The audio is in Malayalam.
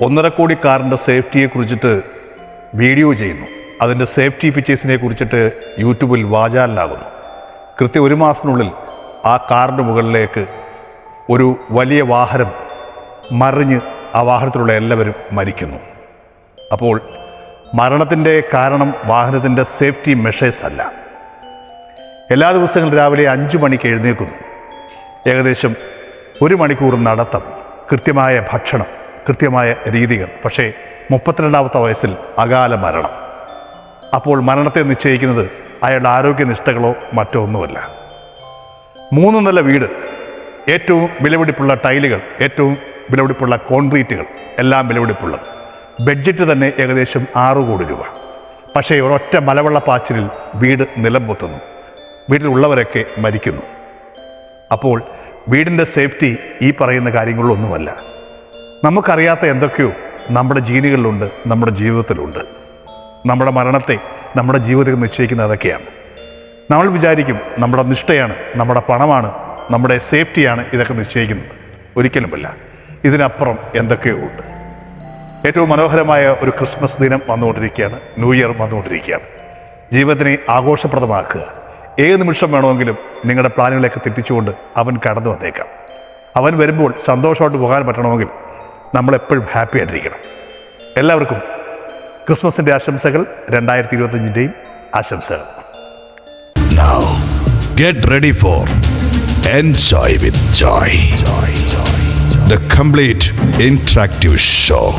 ഒന്നര കോടി കാറിന്റെ സേഫ്റ്റിയെ കുറിച്ചിട്ട് വീഡിയോ ചെയ്യുന്നു. അതിന്റെ സേഫ്റ്റി ഫീച്ചേഴ്സിനെ കുറിച്ചിട്ട് യൂട്യൂബിൽ വാചാലിലാകുന്നു. കൃത്യം ഒരു മാസത്തിനുള്ളിൽ ആ കാറിന്റെ മുകളിലേക്ക് ഒരു വലിയ വാഹനം മറിഞ്ഞ് ആ വാഹനത്തിലുള്ള എല്ലാവരും മരിക്കുന്നു. അപ്പോൾ മരണത്തിന്റെ കാരണം വാഹനത്തിന്റെ സേഫ്റ്റി മെഷേഴ്സ് അല്ല. എല്ലാ ദിവസങ്ങളും രാവിലെ അഞ്ച് മണിക്ക് എഴുന്നേൽക്കുന്നു. ഏകദേശം ഒരു മണിക്കൂർ നടത്തം കൃത്യമായ ഭക്ഷണം കൃത്യമായ രീതികൾ. പക്ഷേ മുപ്പത്തിരണ്ടാമത്തെ വയസ്സിൽ അകാല മരണം. അപ്പോൾ മരണത്തെ നിശ്ചയിക്കുന്നത് അയാളുടെ ആരോഗ്യനിഷ്ഠകളോ മറ്റോ ഒന്നുമല്ല. മൂന്ന് നില വീട് ഏറ്റവും വിലപിടിപ്പുള്ള ടൈലുകൾ ഏറ്റവും വിലപിടിപ്പുള്ള കോൺക്രീറ്റുകൾ എല്ലാം വിലപിടിപ്പുള്ളത്. ബഡ്ജറ്റ് തന്നെ ഏകദേശം ആറ് കോടി രൂപ. പക്ഷേ ഒരൊറ്റ മലവെള്ളപ്പാച്ചിലിൽ വീട് നിലം പൊത്തുന്നു. വീട്ടിലുള്ളവരൊക്കെ മരിക്കുന്നു. അപ്പോൾ വീടിന്റെ സേഫ്റ്റി ഈ പറയുന്ന കാര്യങ്ങളിലൊന്നുമല്ല. നമുക്കറിയാത്ത എന്തൊക്കെയോ നമ്മുടെ ജീനുകളിലുണ്ട് നമ്മുടെ ജീവിതത്തിലുണ്ട്. നമ്മുടെ മരണത്തെ നമ്മുടെ ജീവിതത്തിൽ നിശ്ചയിക്കുന്ന അതൊക്കെയാണ്. നമ്മൾ വിചാരിക്കും നമ്മുടെ നിഷ്ഠയാണ് നമ്മുടെ പണമാണ് നമ്മുടെ സേഫ്റ്റിയാണ് ഇതൊക്കെ നിശ്ചയിക്കുന്നത്. ഒരിക്കലുമല്ല. ഇതിനപ്പുറം എന്തൊക്കെയോ ഉണ്ട്. ഏറ്റവും മനോഹരമായ ഒരു ക്രിസ്മസ് ദിനം വന്നുകൊണ്ടിരിക്കുകയാണ് ന്യൂ ഇയർ വന്നുകൊണ്ടിരിക്കുകയാണ്. ജീവിതത്തിനെ ആഘോഷപ്രദമാക്കുക. ഏത് നിമിഷം വേണമെങ്കിലും നിങ്ങളുടെ പ്ലാനുകളെയൊക്കെ തെറ്റിച്ചുകൊണ്ട് അവൻ കടന്നു വന്നേക്കാം. അവൻ വരുമ്പോൾ സന്തോഷമായിട്ട് പോകാൻ പറ്റണമെങ്കിൽ നമ്മളെപ്പോഴും ഹാപ്പി ആയിട്ടിരിക്കണം. എല്ലാവർക്കും ക്രിസ്മസിന്റെ ആശംസകൾ രണ്ടായിരത്തി ഇരുപത്തഞ്ചിന്റെയും ആശംസകൾ get ready for enjoy with Joy the complete interactive show.